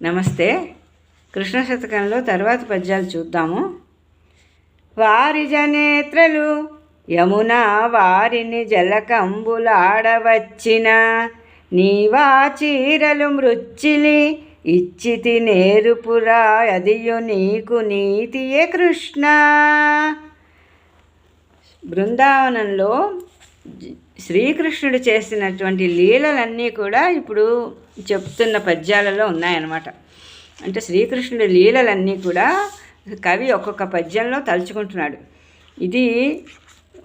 నమస్తే. కృష్ణ శతకంలో తర్వాత పద్యాలు చూద్దాము. వారి జనేత్రలు యమున వారిని జలకంబులాడవచ్చిన నీవా చీరలు మృచ్చిలి ఇచ్చితి నేరుపురా అదియు నీకు నీతియే కృష్ణ. బృందావనంలో శ్రీకృష్ణుడు చేసినటువంటి లీలలన్నీ కూడా ఇప్పుడు చెప్తున్న పద్యాలలో ఉన్నాయన్నమాట. అంటే శ్రీకృష్ణుడి లీలలన్నీ కూడా కవి ఒక్కొక్క పద్యంలో తలుచుకుంటున్నాడు. ఇది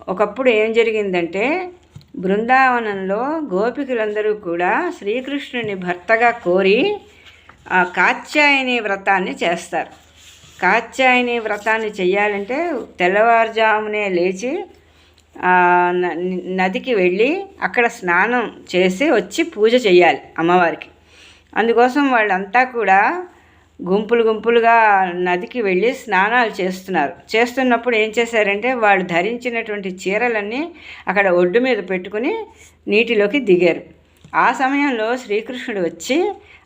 ఒకప్పుడు ఏం జరిగిందంటే బృందావనంలో గోపికలందరూ కూడా శ్రీకృష్ణుని భర్తగా కోరి ఆ కాత్యాయని వ్రతాన్ని చేస్తారు. కాత్యాయని వ్రతాన్ని చేయాలంటే తెల్లవారుజామునే లేచి నదికి వెళ్ళి అక్కడ స్నానం చేసి వచ్చి పూజ చేయాలి అమ్మవారికి. అందుకోసం వాళ్ళంతా కూడా గుంపులు గుంపులుగా నదికి వెళ్ళి స్నానాలు చేస్తున్నారు. చేస్తున్నప్పుడు ఏం చేశారంటే వాళ్ళు ధరించినటువంటి చీరలన్నీ అక్కడ ఒడ్డు మీద పెట్టుకుని నీటిలోకి దిగారు. ఆ సమయంలో శ్రీకృష్ణుడు వచ్చి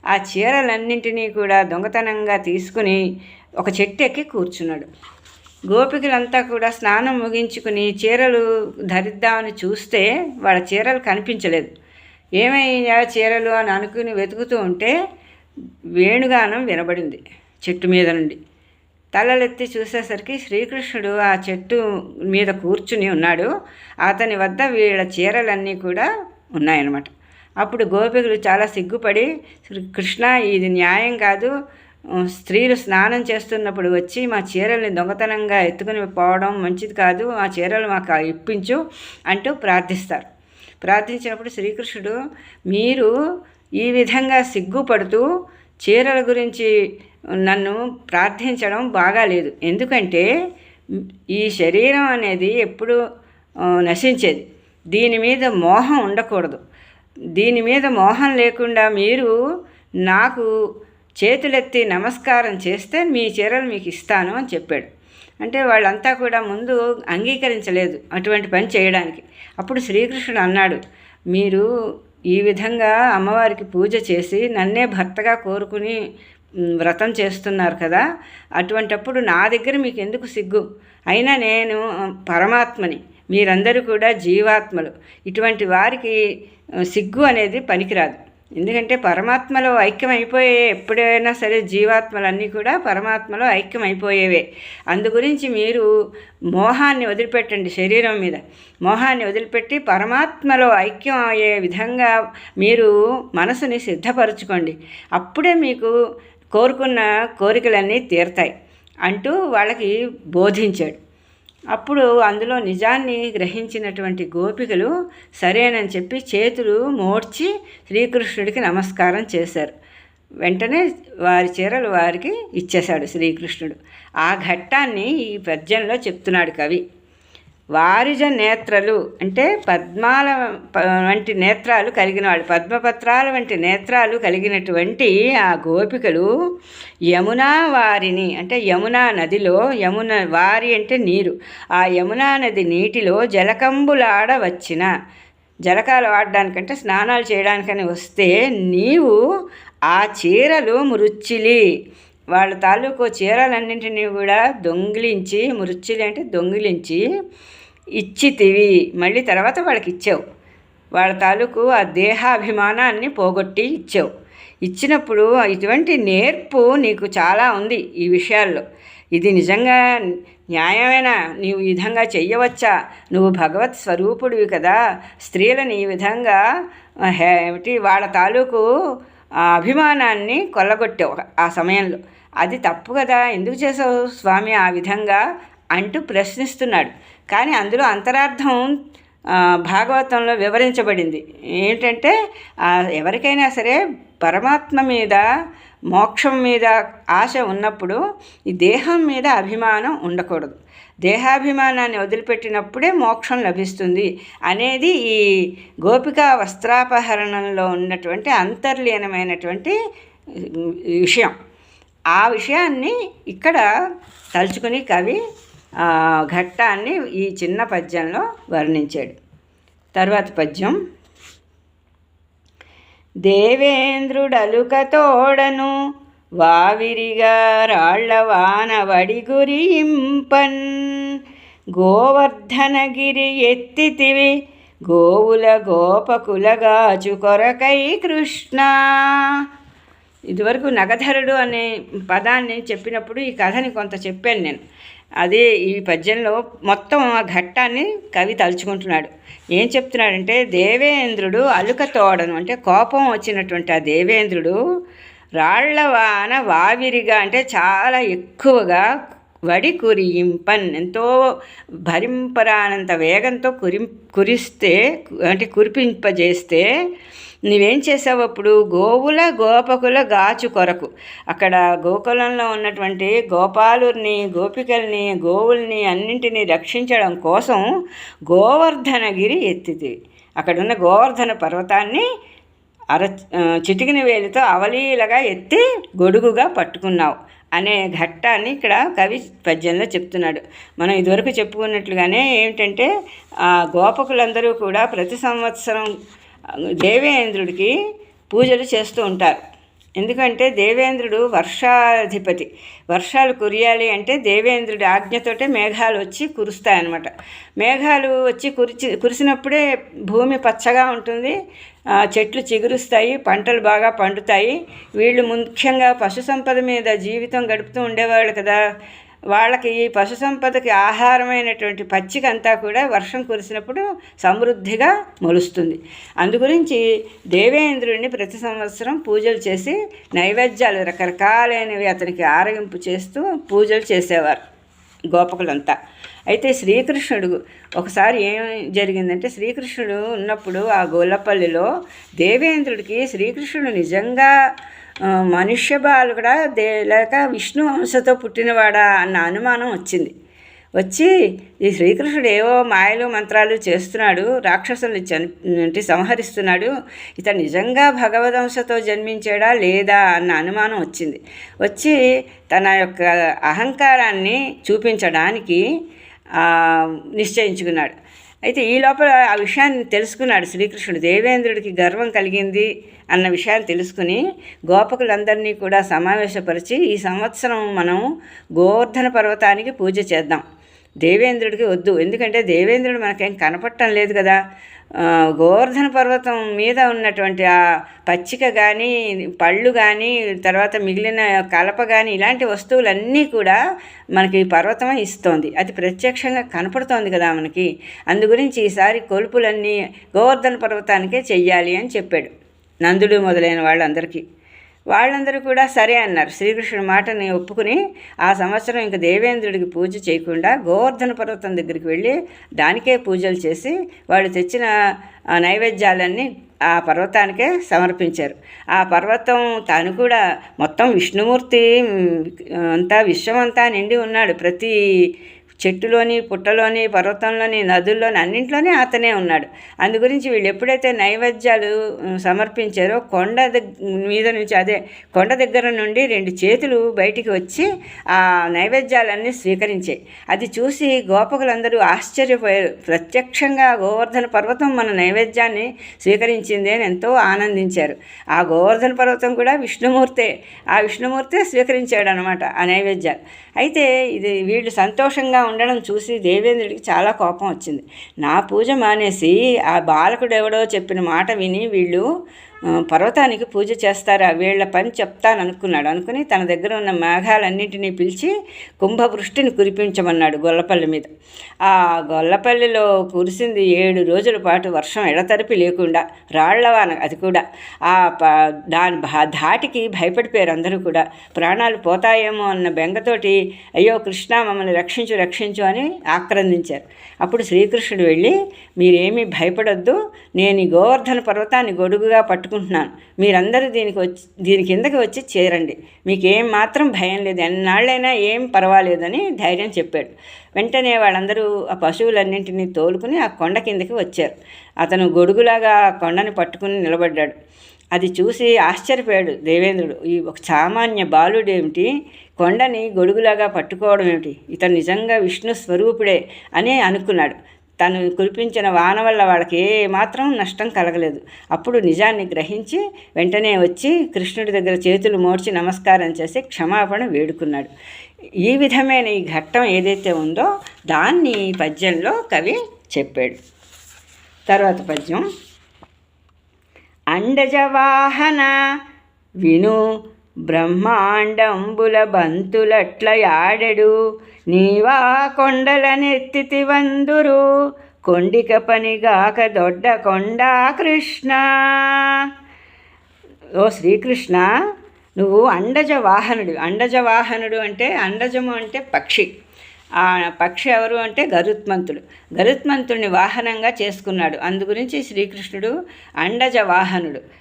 ఆ చీరలన్నింటినీ కూడా దొంగతనంగా తీసుకుని ఒక చెట్టు ఎక్కి కూర్చున్నాడు. గోపికలంతా కూడా స్నానం ముగించుకుని చీరలు ధరిద్దామని చూస్తే వాళ్ళ చీరలు కనిపించలేదు. ఏమయ్యా చీరలు అని అనుకుని వెతుకుతూ ఉంటే వేణుగానం వినబడింది చెట్టు మీద నుండి. తలలెత్తి చూసేసరికి శ్రీకృష్ణుడు ఆ చెట్టు మీద కూర్చుని ఉన్నాడు. అతని వద్ద వీళ్ళ చీరలన్నీ కూడా ఉన్నాయన్నమాట. అప్పుడు గోపికలు చాలా సిగ్గుపడి "శ్రీ కృష్ణ ఇది న్యాయం కాదు. స్త్రీలు స్నానం చేస్తున్నప్పుడు వచ్చి మా చీరల్ని దొంగతనంగా ఎత్తుకుని పోవడం మంచిది కాదు ఆ చీరలు మాకు ఇప్పించు అంటూ ప్రార్థిస్తారు. ప్రార్థించినప్పుడు శ్రీకృష్ణుడు మీరు ఈ విధంగా సిగ్గుపడుతూ చీరల గురించి నన్ను ప్రార్థించడం బాగాలేదు ఎందుకంటే ఈ శరీరం అనేది ఎప్పుడు నశించేది. దీని మీద మోహం ఉండకూడదు. దీని మీద మోహం లేకుండా మీరు నాకు చేతులెత్తి నమస్కారం చేస్తే మీ చీరలు మీకు ఇస్తాను అని చెప్పాడు. అంటే వాళ్ళంతా కూడా ముందు అంగీకరించలేదు అటువంటి పని చేయడానికి. అప్పుడు శ్రీకృష్ణుడు అన్నాడు మీరు ఈ విధంగా అమ్మవారికి పూజ చేసి నన్నే భర్తగా కోరుకుని వ్రతం చేస్తున్నారు కదా అటువంటప్పుడు నా దగ్గర మీకు ఎందుకు సిగ్గు? అయినా నేను పరమాత్మని మీరందరూ కూడా జీవాత్మలు. ఇటువంటి వారికి సిగ్గు అనేది పనికిరాదు. ఎందుకంటే పరమాత్మలో ఐక్యం అయిపోయే ఎప్పుడైనా సరే జీవాత్మలన్నీ కూడా పరమాత్మలో ఐక్యం అయిపోయేవే అందు గురించి మీరు మోహాన్ని వదిలిపెట్టండి శరీరం మీద. మోహాన్ని వదిలిపెట్టి పరమాత్మలో ఐక్యం అయ్యే విధంగా మీరు మనసుని సిద్ధపరచుకోండి. అప్పుడే మీకు కోరుకున్న కోరికలన్నీ తీరతాయి అంటూ వాళ్ళకి బోధించాడు. అప్పుడు అందులో నిజాన్ని గ్రహించినటువంటి గోపికలు సరేనని చెప్పి చేతులు మోడ్చి శ్రీకృష్ణుడికి నమస్కారం చేశారు. వెంటనే వారి చీరలు వారికి ఇచ్చేశాడు శ్రీకృష్ణుడు. ఆ ఘట్టాన్ని ఈ పద్యంలో చెప్తున్నాడు కవి. వారిజ నేత్రలు అంటే పద్మాల వంటి నేత్రాలు కలిగిన వాళ్ళు. పద్మపత్రాల వంటి నేత్రాలు కలిగినటువంటి ఆ గోపికలు యమునా వారిని అంటే యమునా నదిలో యమున వారి అంటే నీరు. ఆ యమునా నది నీటిలో జలకంబులాడ వచ్చిన జలకాలు ఆడడానికంటే స్నానాలు చేయడానికని వస్తే నీవు ఆ చీరలు మృచ్చిలి వాళ్ళ తాలూకు చీరలన్నింటినీ కూడా దొంగిలించి మృచ్చిలి అంటే దొంగిలించి ఇచ్చితివి. మళ్ళీ తర్వాత వాళ్ళకి ఇచ్చావు వాళ్ళ తాలూకు ఆ దేహాభిమానాన్ని పోగొట్టి ఇచ్చావు. ఇచ్చినప్పుడు ఇటువంటి నేర్పు నీకు చాలా ఉంది ఈ విషయాల్లో. ఇది నిజంగా న్యాయమేనా? నీవు ఈ విధంగా చెయ్యవచ్చా? నువ్వు భగవత్ స్వరూపుడివి కదా. స్త్రీలను ఈ విధంగా ఏమిటి? వాళ్ళ తాలూకు అభిమానాన్ని కొల్లగొట్టావు ఆ సమయంలో. అది తప్పు కదా. ఎందుకు చేసావు స్వామి ఆ విధంగా? అంటూ ప్రశ్నిస్తున్నాడు. కానీ అందులో అంతరార్థం భాగవతంలో వివరించబడింది. ఏంటంటే ఎవరికైనా సరే పరమాత్మ మీద మోక్షం మీద ఆశ ఉన్నప్పుడు ఈ దేహం మీద అభిమానం ఉండకూడదు. దేహాభిమానాన్ని వదిలిపెట్టినప్పుడే మోక్షం లభిస్తుంది అనేది ఈ గోపికా వస్త్రాపహరణంలో ఉన్నటువంటి అంతర్లీనమైనటువంటి విషయం. ఆ విషయాన్ని ఇక్కడ తలుచుకుని కవి ఘట్టాన్ని ఈ చిన్న పద్యంలో వర్ణించాడు. తర్వాత పద్యం. దేవేంద్రుడలుకతోడను వావిరిగా రాళ్ళవాన వడిగురింపన్ గోవర్ధనగిరి ఎత్తితివి గోవుల గోపకులగాచు కొరకై కృష్ణ. ఇదివరకు నగధరుడు అనే పదాన్ని చెప్పినప్పుడు ఈ కథని కొంత చెప్పాను నేను. అదే ఈ పద్యంలో మొత్తం ఆ ఘట్టాన్ని కవి తలుచుకుంటున్నాడు. ఏం చెప్తున్నాడంటే దేవేంద్రుడు అలుక తోడను అంటే కోపం వచ్చినటువంటి ఆ దేవేంద్రుడు రాళ్ళ వాన వావిరిగా అంటే చాలా ఎక్కువగా వడి కురియింపన్ ఎంతో భరింపరానంత వేగంతో కురిం కురిస్తే అంటే కురిపింపజేస్తే నువ్వేం చేసావు అప్పుడు? గోవుల గోపకుల గాచు కొరకు. అక్కడ గోకులంలో ఉన్నటువంటి గోపాలుని గోపికల్ని గోవుల్ని అన్నింటినీ రక్షించడం కోసం గోవర్ధనగిరి ఎత్తిది. అక్కడున్న గోవర్ధన పర్వతాన్ని అర చిటికిన వేలితో అవలీలగా ఎత్తి గొడుగుగా పట్టుకున్నావు. అనే ఘట్టాన్ని ఇక్కడ కవి పద్యంలో చెప్తున్నాడు. మనం ఇదివరకు చెప్పుకున్నట్లుగానే ఏమిటంటే ఆ గోపకులందరూ కూడా ప్రతి సంవత్సరం దేవేంద్రుడికి పూజలు చేస్తూ ఉంటారు. ఎందుకంటే దేవేంద్రుడు వర్షాధిపతి. వర్షాలు కురియాలి అంటే దేవేంద్రుడి ఆజ్ఞతోటే మేఘాలు వచ్చి కురుస్తాయన్నమాట. మేఘాలు వచ్చి కురిచి కురిసినప్పుడే భూమి పచ్చగా ఉంటుంది. చెట్లు చిగురుస్తాయి పంటలు బాగా పండుతాయి. వీళ్ళు ముఖ్యంగా పశు సంపద మీద జీవితం గడుపుతూ ఉండేవాళ్ళు కదా. వాళ్ళకి పశు సంపదకి ఆహారమైనటువంటి పచ్చిక అంతా కూడా వర్షం కురిసినప్పుడు సమృద్ధిగా మొలుస్తుంది. అందుగురించి దేవేంద్రుడిని ప్రతి సంవత్సరం పూజలు చేసి నైవేద్యాలు రకరకాలైనవి అతనికి ఆరగింపు చేస్తూ పూజలు చేసేవారు గోపకులంతా. అయితే శ్రీకృష్ణుడు ఒకసారి ఏం జరిగిందంటే శ్రీకృష్ణుడు ఉన్నప్పుడు ఆ గోలపల్లిలో దేవేంద్రుడికి శ్రీకృష్ణుడు నిజంగా మనుష్య బాలుడా దే లేక విష్ణు వంశతో పుట్టినవాడా అన్న అనుమానం వచ్చింది. వచ్చి ఈ శ్రీకృష్ణుడు ఏవో మాయలు మంత్రాలు చేస్తున్నాడు రాక్షసుల్ని చంటి సంహరిస్తున్నాడు ఇతను నిజంగా భగవదంశతో జన్మించాడా లేదా అన్న అనుమానం వచ్చింది. వచ్చి తన యొక్క అహంకారాన్ని చూపించడానికి నిశ్చయించుకున్నాడు. అయితే ఈ లోపల ఆ విషయాన్ని తెలుసుకున్నాడు శ్రీకృష్ణుడు. దేవేంద్రుడికి గర్వం కలిగింది అన్న విషయాన్ని తెలుసుకుని గోపకులందరినీ కూడా సమావేశపరిచి ఈ సంవత్సరం మనం గోవర్ధన పర్వతానికి పూజ చేద్దాం. దేవేంద్రుడికి వద్దు. ఎందుకంటే దేవేంద్రుడు మనకేం కనపడటం లేదు కదా. గోవర్ధన పర్వతం మీద ఉన్నటువంటి ఆ పచ్చిక కానీ పళ్ళు కానీ తర్వాత మిగిలిన కలప కానీ ఇలాంటి వస్తువులన్నీ కూడా మనకి పర్వతమే ఇస్తోంది. అది ప్రత్యక్షంగా కనపడుతోంది కదా మనకి. అందు గురించి ఈసారి కొలుపులన్నీ గోవర్ధన పర్వతానికే చెయ్యాలి అని చెప్పాడు నందుడు మొదలైన వాళ్ళందరికీ. వాళ్ళందరూ కూడా సరే అన్నారు. శ్రీకృష్ణుడి మాటని ఒప్పుకుని ఆ సంవత్సరం ఇంక దేవేంద్రుడికి పూజ చేయకుండా గోవర్ధన పర్వతం దగ్గరికి వెళ్ళి దానికే పూజలు చేసి వాళ్ళు తెచ్చిన నైవేద్యాలన్నీ ఆ పర్వతానికే సమర్పించారు. ఆ పర్వతం తాను కూడా మొత్తం విష్ణుమూర్తి అంతా విశ్వమంతా నిండి ఉన్నాడు. ప్రతి చెట్టులోని పుట్టలోని పర్వతంలోని నదుల్లోని అన్నింట్లోనే అతనే ఉన్నాడు. అందు గురించి వీళ్ళు ఎప్పుడైతే నైవేద్యాలు సమర్పించారో కొండ మీద నుంచి అదే కొండ దగ్గర నుండి రెండు చేతులు బయటికి వచ్చి ఆ నైవేద్యాలన్నీ స్వీకరించాయి. అది చూసి గోపకులందరూ ఆశ్చర్యపోయారు. ప్రత్యక్షంగా గోవర్ధన పర్వతం మన నైవేద్యాన్ని స్వీకరించింది అని ఎంతో ఆనందించారు. ఆ గోవర్ధన పర్వతం కూడా విష్ణుమూర్తే ఆ విష్ణుమూర్తే స్వీకరించాడు అనమాట ఆ నైవేద్యాలు. అయితే ఇది వీళ్ళు సంతోషంగా ఉండడం చూసి దేవేంద్రుడికి చాలా కోపం వచ్చింది. నా పూజ మానేసి ఆ బాలకుడు ఎవడో చెప్పిన మాట విని వీళ్ళు పర్వతానికి పూజ చేస్తారా? వీళ్ళ పని చెప్తాను అనుకున్నాడు అనుకుని తన దగ్గర ఉన్న మేఘాలన్నింటినీ పిలిచి కుంభవృష్టిని కురిపించమన్నాడు గొల్లపల్లి మీద. ఆ గొల్లపల్లిలో కురిసింది ఏడు రోజుల పాటు వర్షం ఎడతరిపి లేకుండా రాళ్ళవాన అది కూడా. ఆ దాని ధాటికి భయపడిపోయారు అందరూ కూడా. ప్రాణాలు పోతాయేమో అన్న బెంగతోటి అయ్యో కృష్ణ మమ్మల్ని రక్షించు రక్షించు అని ఆక్రందించారు. అప్పుడు శ్రీకృష్ణుడు వెళ్ళి మీరేమీ భయపడొద్దు. నేను ఈ గోవర్ధన పర్వతాన్ని గొడుగుగా అనుకుంటున్నాను మీరందరూ దీనికి వచ్చి దీని కిందకి వచ్చి చేరండి. మీకు ఏం మాత్రం భయం లేదు. ఎన్నాళ్ళైనా ఏం పర్వాలేదని ధైర్యం చెప్పాడు. వెంటనే వాళ్ళందరూ ఆ పశువులన్నింటినీ తోలుకుని ఆ కొండ కిందకి వచ్చారు. అతను గొడుగులాగా ఆ కొండని పట్టుకుని నిలబడ్డాడు. అది చూసి ఆశ్చర్యపోయాడు దేవేంద్రుడు. ఈ ఒక సామాన్య బాలుడేమిటి కొండని గొడుగులాగా పట్టుకోవడం ఏమిటి? ఇతను నిజంగా విష్ణు స్వరూపుడే అని అనుకున్నాడు. తను కురిపించిన వాన వల్ల వాళ్ళకి ఏ మాత్రం నష్టం కలగలేదు. అప్పుడు నిజాన్ని గ్రహించి వెంటనే వచ్చి కృష్ణుడి దగ్గర చేతులు మోడ్చి నమస్కారం చేసి క్షమాపణ వేడుకున్నాడు. ఈ విధమైన ఈ ఘట్టం ఏదైతే ఉందో దాన్ని పద్యంలో కవి చెప్పాడు. తర్వాత పద్యం. అండజవాహన విను బ్రహ్మాండంబుల బంతులట్ల యాడెడు నీవా కొండలనెత్తితి వందురు. కొండిక పనిగాక దొడ్డ కొండ కృష్ణ. ఓ శ్రీకృష్ణ నువ్వు అండజ వాహనుడు అండజ వాహనుడు అంటే అండజము అంటే పక్షి. ఆ పక్షి ఎవరు అంటే గరుత్మంతుడు. గరుత్మంతుడిని వాహనంగా చేసుకున్నాడు. అందు గురించి శ్రీకృష్ణుడు అండజ వాహనుడు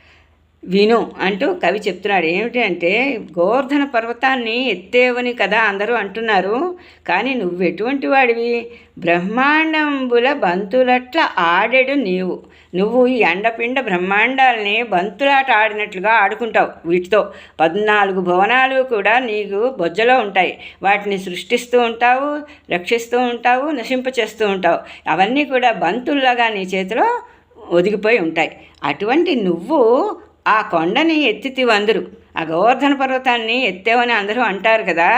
విను అంటూ కవి చెప్తున్నాడు. ఏమిటి అంటే గోవర్ధన పర్వతాన్ని ఎత్తేవని కదా అందరూ అంటున్నారు. కానీ నువ్వు ఎటువంటి వాడివి? బ్రహ్మాండంబుల బంతులట్ల ఆడెడు నీవు. నువ్వు ఈ అండపిండ బ్రహ్మాండాలని బంతులాట ఆడినట్లుగా ఆడుకుంటావు వీటితో. పద్నాలుగు భవనాలు కూడా నీకు బొజ్జలో ఉంటాయి. వాటిని సృష్టిస్తూ ఉంటావు రక్షిస్తూ ఉంటావు నశింప చేస్తూ ఉంటావు. అవన్నీ కూడా బంతుల్లాగా నీ చేతిలో ఒదిగిపోయి ఉంటాయి. అటువంటి నువ్వు ఆ కొండని ఎత్తితి అందరు. ఆ గోవర్ధన పర్వతాన్ని ఎత్తేవని అందరూ అంటారు కదా.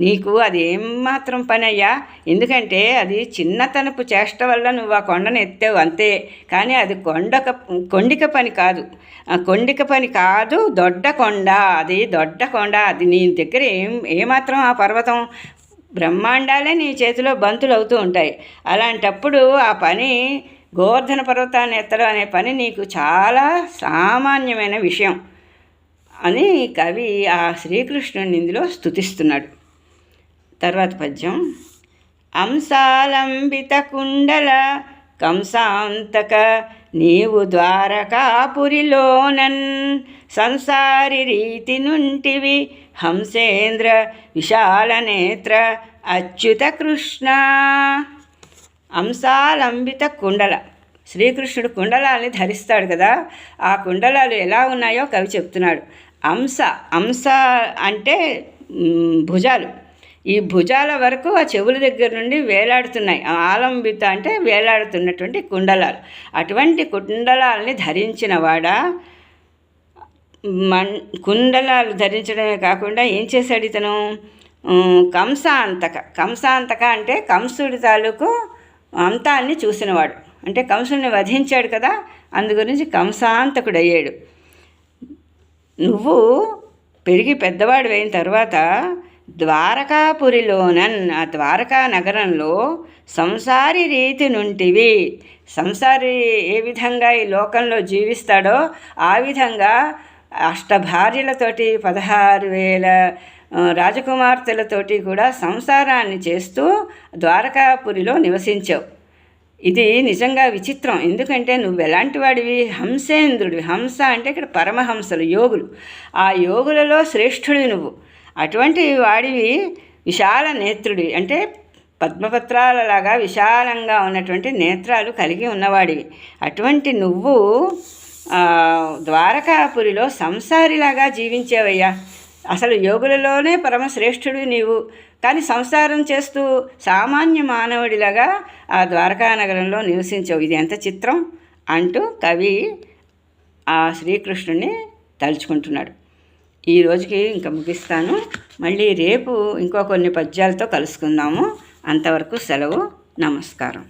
నీకు అది ఏమాత్రం పని అయ్యా? ఎందుకంటే అది చిన్నతనపు చేష్ట వల్ల నువ్వు ఆ కొండను ఎత్తావు అంతే. కానీ అది కొండక కొండిక పని కాదు. కొండిక పని కాదు దొడ్డ కొండ. అది దొడ్డ కొండ. అది నీ దగ్గర ఏం ఏమాత్రం ఆ పర్వతం బ్రహ్మాండాలే నీ చేతిలో బంతులు అవుతూ ఉంటాయి. అలాంటప్పుడు ఆ పని గోవర్ధన పర్వతాన్ని ఎత్తడం అనే పని నీకు చాలా సామాన్యమైన విషయం అని కవి ఆ శ్రీకృష్ణుని ఇందులో స్థుతిస్తున్నాడు తర్వాత పద్యం. అంశాలంబిత కుండల కంసాంతక నీవు ద్వారకాపురిలోనన్ సంసారి రీతి నుంటివి హంసేంద్ర విశాల నేత్ర అచ్యుత కృష్ణ. అంశాలంబిత కుండల. శ్రీకృష్ణుడు కుండలాల్ని ధరిస్తాడు కదా. ఆ కుండలాలు ఎలా ఉన్నాయో కవి చెప్తున్నాడు. అంశ అంశ అంటే భుజాలు. ఈ భుజాల వరకు ఆ చెవుల దగ్గర నుండి వేలాడుతున్నాయి. ఆలంబిత అంటే వేలాడుతున్నటువంటి కుండలాలు. అటువంటి కుండలాల్ని ధరించిన వాడ మన్ కుండలాలు ధరించడమే కాకుండా ఏం చేశాడు ఇతను? కంసాంతక. కంసాంతక అంటే కంసుడి తాలూకు అంతాన్ని చూసినవాడు. అంటే కంసుని వధించాడు కదా అందు గురించి కంసాంతకుడయ్యాడు. నువ్వు పెరిగి పెద్దవాడు అయిన తర్వాత ద్వారకాపురిలోనన్ ఆ ద్వారకా నగరంలో సంసారి రీతి నుంటివి. సంసారి ఏ విధంగా ఈ లోకంలో జీవిస్తాడో ఆ విధంగా అష్టభార్యలతోటి పదహారు వేల రాజకుమార్తెలతోటి కూడా సంసారాన్ని చేస్తూ ద్వారకాపురిలో నివసించావు. ఇది నిజంగా విచిత్రం. ఎందుకంటే నువ్వు ఎలాంటి వాడివి? హంసేంద్రుడివి. హంస అంటే ఇక్కడ పరమహంసలు యోగులు. ఆ యోగులలో శ్రేష్ఠుడివి నువ్వు. అటువంటి వాడివి విశాల నేత్రుడివి. అంటే పద్మపత్రాలలాగా విశాలంగా ఉన్నటువంటి నేత్రాలు కలిగి ఉన్నవాడివి. అటువంటి నువ్వు ద్వారకాపురిలో సంసారిలాగా జీవించేవయ్యా. అసలు యోగులలోనే పరమశ్రేష్ఠుడు నీవు. కానీ సంసారం చేస్తూ సామాన్య మానవుడిలాగా ఆ ద్వారకా నగరంలో నివసించవు. ఇది ఎంత చిత్రం? అంటూ కవి ఆ శ్రీకృష్ణుని తలుచుకుంటున్నాడు. ఈ రోజుకి ఇంకా ముగిస్తాను. మళ్ళీ రేపు ఇంకో కొన్ని పద్యాలతో కలుసుకుందాము. అంతవరకు సెలవు. నమస్కారం.